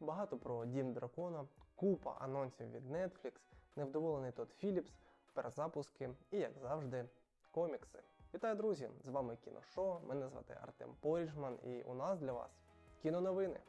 Багато про Дім Дракона, купа анонсів від Netflix, невдоволений Тодд Філіпс, перезапуски і, як завжди, комікси. Вітаю, друзі! З вами кіношо. Мене звати Артем Поріжман, і у нас для вас кіноновини.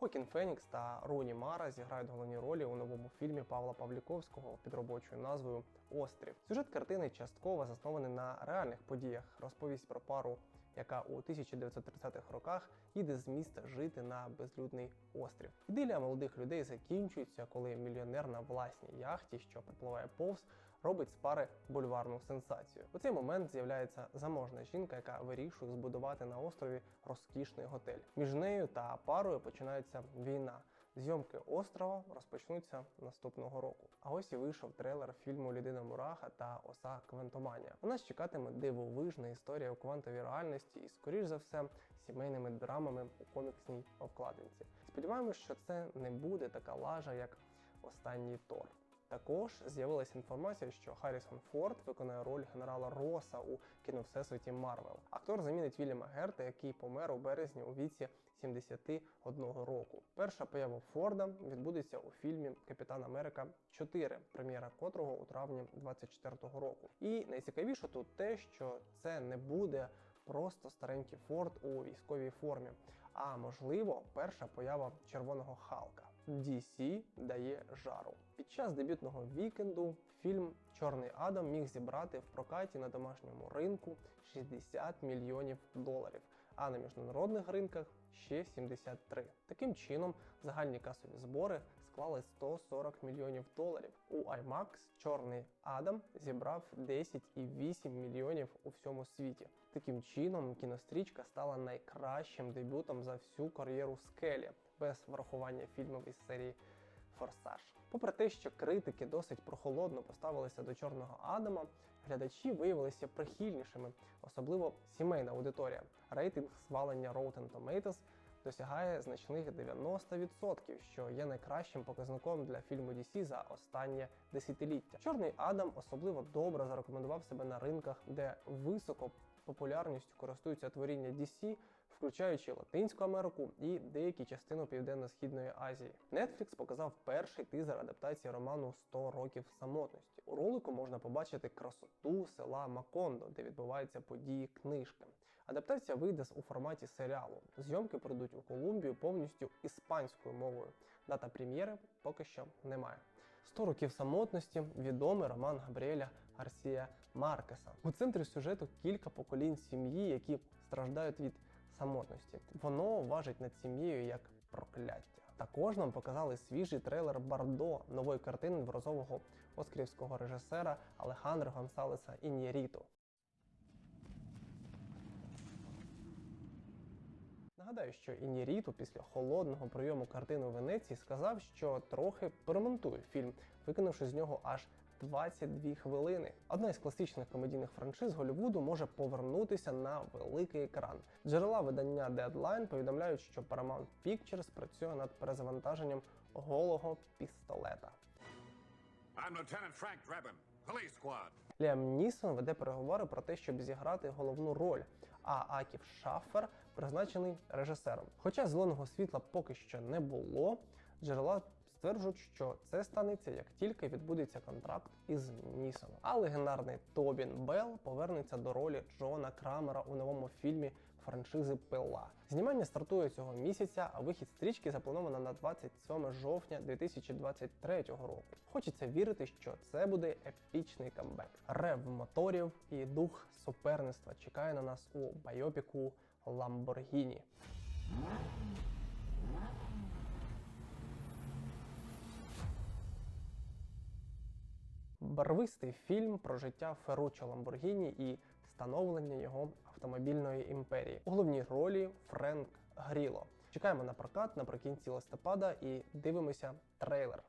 Хокін Фенікс та Роні Мара зіграють головні ролі у новому фільмі Павла Павліковського під робочою назвою Острів. Сюжет картини частково заснований на реальних подіях. Розповість про пару, яка у 1930-х роках їде з міста жити на безлюдний острів. Ідилія молодих людей закінчується, коли мільйонер на власній яхті, що припливає повз, робить з пари бульварну сенсацію. У цей момент з'являється заможна жінка, яка вирішує збудувати на острові розкішний готель. Між нею та парою починається війна. Зйомки острова розпочнуться наступного року. А ось і вийшов трейлер фільму Людина Мураха та Оса Квантоманія. У нас чекатиме дивовижна історія у квантовій реальності і, скоріш за все, сімейними драмами у коміксній обкладинці. Сподіваємось, що це не буде така лажа, як останній Тор. Також з'явилася інформація, що Харрісон Форд виконає роль генерала Роса у кіновсесвіті Марвел. Актор замінить Вільяма Герта, який помер у березні у віці 71 року. Перша поява Форда відбудеться у фільмі Капітан Америка 4, прем'єра котрого у травні 24-го року. І найцікавіше тут те, що це не буде просто старенький Форд у військовій формі, а можливо, перша поява червоного Халка. DC дає жару. Під час дебютного вікенду фільм Чорний Адам міг зібрати в прокаті на домашньому ринку 60 мільйонів доларів, а на міжнародних ринках ще 73. Таким чином, загальні касові збори склали 140 мільйонів доларів. У IMAX Чорний Адам зібрав 10,8 мільйонів у всьому світі. Таким чином, кінострічка стала найкращим дебютом за всю кар'єру Скелі, без врахування фільмів із серії Форсаж. Попри те, що критики досить прохолодно поставилися до чорного Адама, глядачі виявилися прихильнішими, особливо сімейна аудиторія. Рейтинг свалення Rotten Tomatoes досягає значних 90%, що є найкращим показником для фільму DC за останнє десятиліття. Чорний Адам особливо добре зарекомендував себе на ринках, де високо популярністю користуються творіння DC, включаючи Латинську Америку і деякі частини Південно-Східної Азії. Netflix показав перший тизер адаптації роману «100 років самотності. У ролику можна побачити красоту села Макондо, де відбуваються події книжки. Адаптація вийде у форматі серіалу. Зйомки пройдуть у Колумбію повністю іспанською мовою. Дата прем'єри поки що немає. «100 років самотності відомий роман Габріеля Гарсія Маркеса. У центрі сюжету кілька поколінь сім'ї, які страждають від самотності. Воно важить над сім'єю як прокляття. Також нам показали свіжий трейлер Бардо нової картини дворазового оскарівського режисера Алехандро Гонсалеса Ін'єріто. Нагадаю, що Ін'єріто після холодного прийому картини у Венеції сказав, що трохи поремонтує фільм, виконавши з нього аж 22 хвилини. Одна із класичних комедійних франшиз Голлівуду може повернутися на великий екран. Джерела видання Deadline повідомляють, що Paramount Pictures працює над перезавантаженням голого пістолета. I'm Lieutenant Frank Drebin, Police Squad. Ліам Нісон веде переговори про те, щоб зіграти головну роль, а Аків Шафер призначений режисером. Хоча зеленого світла поки що не було, джерела стверджують, що це станеться як тільки відбудеться контракт із Нісоном. А легендарний Тобін Белл повернеться до ролі Джона Крамера у новому фільмі франшизи Пила. Знімання стартує цього місяця, а вихід стрічки заплановано на 27 жовтня 2023 року. Хочеться вірити, що це буде епічний камбек. Рев моторів і дух суперництва чекає на нас у байопіку Ламборгіні. Барвистий фільм про життя Феручо Ламборгіні і становлення його автомобільної імперії. У головній ролі Френк Гріло. Чекаємо на прокат наприкінці листопада і дивимося трейлер.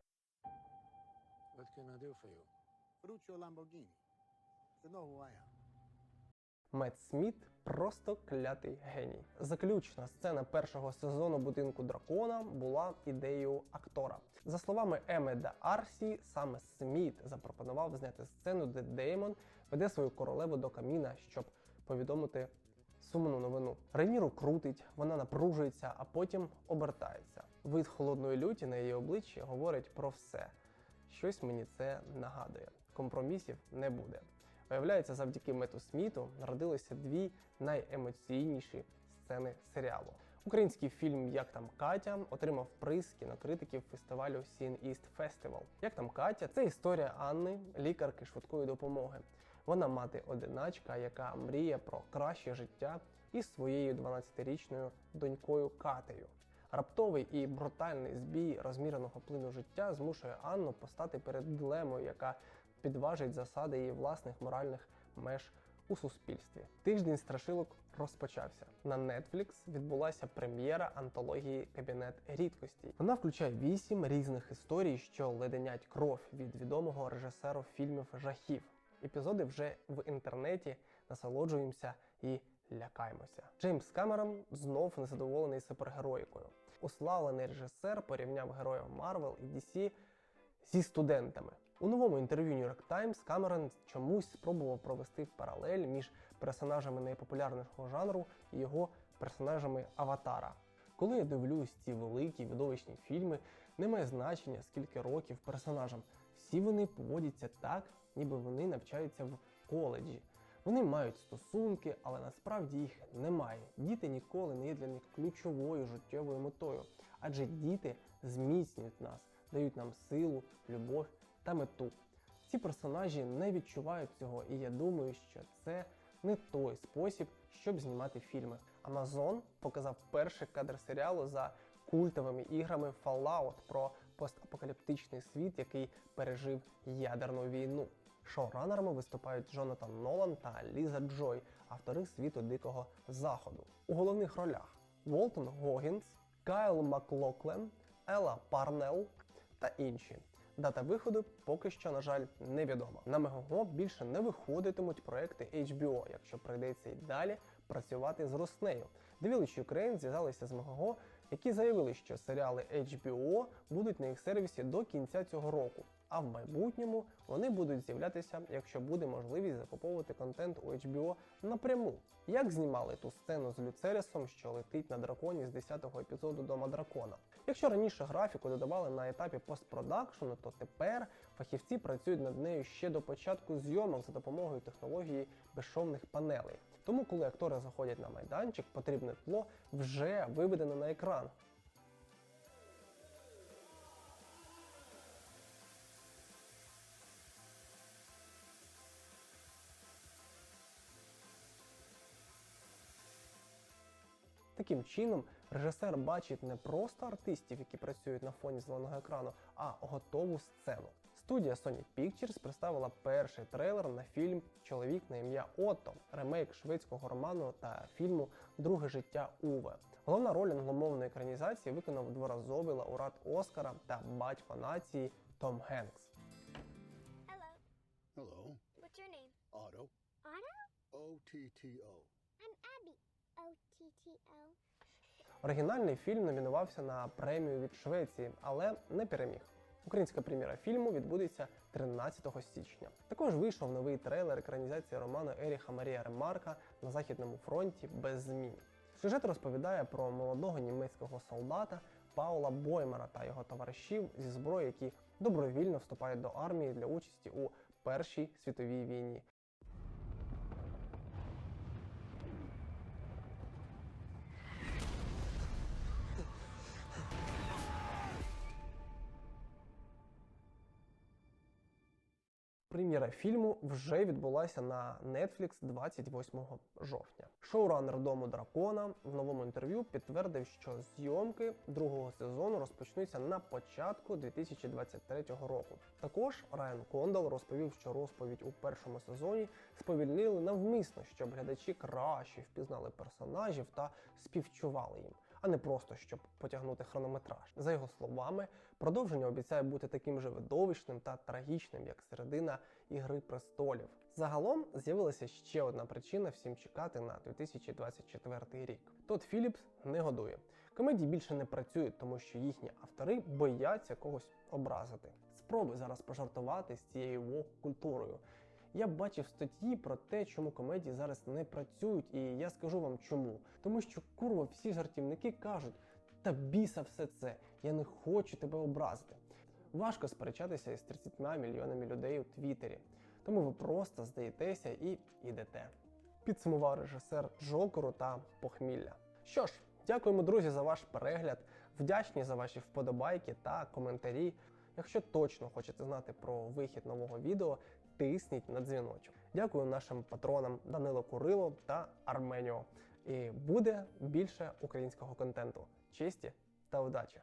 What can I do for you? Ferruccio. You know who I am. Мет Сміт просто клятий геній. Заключна сцена першого сезону будинку дракона була ідеєю актора. За словами Еми де Арсі, саме Сміт запропонував зняти сцену, де Деймон веде свою королеву до каміна, щоб повідомити сумну новину. Рейніру крутить, вона напружується, а потім обертається. Вид холодної люті на її обличчі говорить про все. Щось мені це нагадує. Компромісів не буде. Виявляється, завдяки Мету Сміту народилися дві найемоційніші сцени серіалу. Український фільм Як там Катя отримав приз кінокритиків фестивалю Sin East Festival. Як там Катя це історія Анни, лікарки швидкої допомоги. Вона мати одиначка, яка мріє про краще життя із своєю 12-річною донькою Катею. Раптовий і брутальний збій розміреного плину життя змушує Анну постати перед дилемою, яка підважить засади її власних моральних меж у суспільстві. Тиждень страшилок розпочався. На Netflix відбулася прем'єра антології Кабінет рідкостей. Вона включає вісім різних історій, що леденять кров від відомого режисеру фільмів жахів. Епізоди вже в інтернеті насолоджуємося і лякаємося. Джеймс Камерон знов незадоволений супергероїкою. Уславлений режисер порівняв героїв Марвел і DC зі студентами. У новому інтерв'ю New York Times Камерон чомусь спробував провести паралель між персонажами найпопулярнішого жанру і його персонажами Аватара. Коли я дивлюсь ці великі видовищні фільми, немає значення, скільки років персонажам. Всі вони поводяться так, ніби вони навчаються в коледжі. Вони мають стосунки, але насправді їх немає. Діти ніколи не є для них ключовою життєвою метою, адже діти зміцнюють нас, дають нам силу, любов та мету. Ці персонажі не відчувають цього, і я думаю, що це не той спосіб, щоб знімати фільми. Amazon показав перший кадр серіалу за культовими іграми Fallout про постапокаліптичний світ, який пережив ядерну війну. Шоуранерами виступають Джонатан Нолан та Ліза Джой, автори світу Дикого Заходу. У головних ролях Волтон Гогінс, Кайл Маклоклен, Елла Парнелл та інші. Дата виходу поки що, на жаль, невідома. На Мегого більше не виходитимуть проекти HBO, якщо прийдеться й далі працювати з Роснею. Дивілич Україн зв'язалися з Мегого, які заявили, що серіали HBO будуть на їх сервісі до кінця цього року. А в майбутньому вони будуть з'являтися, якщо буде можливість закуповувати контент у HBO напряму. Як знімали ту сцену з Люцерісом, що летить на драконі з 10-го епізоду Дома дракона. Якщо раніше графіку додавали на етапі постпродакшену, то тепер фахівці працюють над нею ще до початку зйомок за допомогою технології безшовних панелей. Тому, коли актори заходять на майданчик, потрібне тло вже виведено на екран. Таким чином, режисер бачить не просто артистів, які працюють на фоні зеленого екрану, а готову сцену. Студія Sony Pictures представила перший трейлер на фільм Чоловік на ім'я Отто, ремейк шведського роману та фільму Друге життя Уве. Головна роль англомовної екранізації виконав дворазовий лауреат Оскара та батько нації Том Генкс. Hello. Hello. What's your name? Otto. Otto? O T T O. I'm Abby. Оригінальний фільм номінувався на премію від Швеції, але не переміг. Українська прем'єра фільму відбудеться 13 січня. Також вийшов новий трейлер екранізації роману Еріха Марія Ремарка на західному фронті без змін. Сюжет розповідає про молодого німецького солдата Паула Боймера та його товаришів зі зброї, які добровільно вступають до армії для участі у Першій світовій війні. Прем'єра фільму вже відбулася на Netflix 28 жовтня. Шоуранер Дому Дракона в новому інтерв'ю підтвердив, що зйомки другого сезону розпочнуться на початку 2023 року. Також Райан Кондал розповів, що розповідь у першому сезоні сповільнили навмисно, щоб глядачі краще впізнали персонажів та співчували їм а не просто щоб потягнути хронометраж. За його словами, продовження обіцяє бути таким же видовищним та трагічним, як середина Ігри престолів. Загалом з'явилася ще одна причина всім чекати на 2024 рік. Тодд Філіпс не годує. Комедії більше не працюють, тому що їхні автори бояться когось образити. Спробуй зараз пожартувати з цією вок-культурою. Я бачив статті про те, чому комедії зараз не працюють, і я скажу вам чому. Тому що курва, всі жартівники кажуть: та біса все це, я не хочу тебе образити. Важко сперечатися із 30 мільйонами людей у Твіттері, тому ви просто здаєтеся і йдете. Підсумував режисер Жокору та похмілля. Що ж, дякуємо, друзі, за ваш перегляд. Вдячні за ваші вподобайки та коментарі. Якщо точно хочете знати про вихід нового відео, тисніть на дзвіночок. Дякую нашим патронам Данило Курило та Арменіо. І буде більше українського контенту. Честі та удачі!